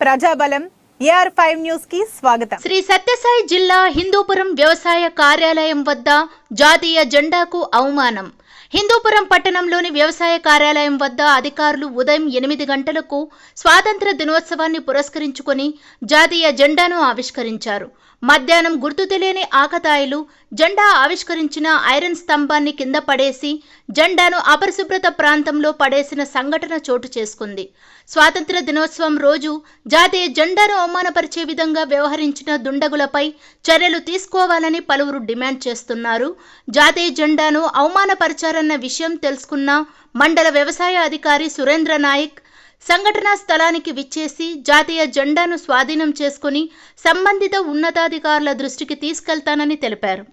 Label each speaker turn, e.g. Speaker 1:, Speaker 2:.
Speaker 1: ప్రజాబలం AR five న్యూస్కి స్వాగతం.
Speaker 2: శ్రీ సత్యసాయి జిల్లా హిందూపురం వ్యవసాయ కార్యాలయం వద్ద జాతీయ జెండాకు అవమానం. హిందూపురం పట్టణంలోని వ్యవసాయ కార్యాలయం వద్ద అధికారులు ఉదయం ఎనిమిది గంటలకు స్వాతంత్ర దినోత్సవాన్ని పురస్కరించుకొని జాతీయ జెండాను ఆవిష్కరించారు. మధ్యాహ్నం గుర్తు తెలియని ఆకతాయిలు జెండా ఆవిష్కరించిన ఐరన్ స్తంభాన్ని కింద పడేసి జెండాను అపరిశుభ్రత ప్రాంతంలో పడేసిన సంఘటన చోటు చేసుకుంది. స్వాతంత్ర దినోత్సవం రోజు జాతీయ జెండాను అవమానపరిచే విధంగా వ్యవహరించిన దుండగులపై చర్యలు తీసుకోవాలని పలువురు డిమాండ్ చేస్తున్నారు. జాతీయ జెండాను అవమానపరిచే మార్చారన్న విషయం తెలుసుకున్న మండల వ్యవసాయ అధికారి సురేంద్ర నాయక్ సంఘటనా స్థలానికి విచ్చేసి జాతీయ జెండాను స్వాధీనం చేసుకుని సంబంధిత ఉన్నతాధికారుల దృష్టికి తీసుకెళ్తానని తెలిపారు.